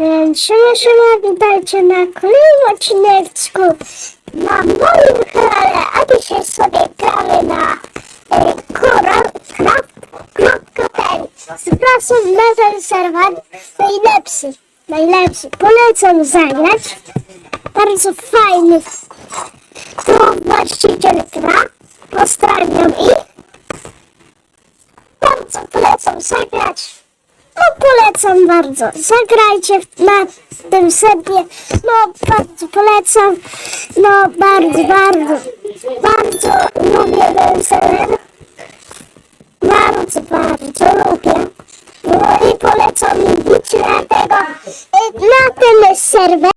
Siema, siema, witajcie na kolejnym odcineczku. Na moim kanale, a dzisiaj sobie gramy na e, koralcraft.pl Zapraszam na ten serwer, najlepszy, najlepszy, polecam zagrać, bardzo fajny, to właściciel gra, pozdrawiam i bardzo polecam zagrać. No polecam bardzo. Zagrajcie na tym serwie. No bardzo polecam. No bardzo, bardzo, bardzo lubię ten serwer. Bardzo, bardzo lubię. No i polecam bić na tego, na ten serwer.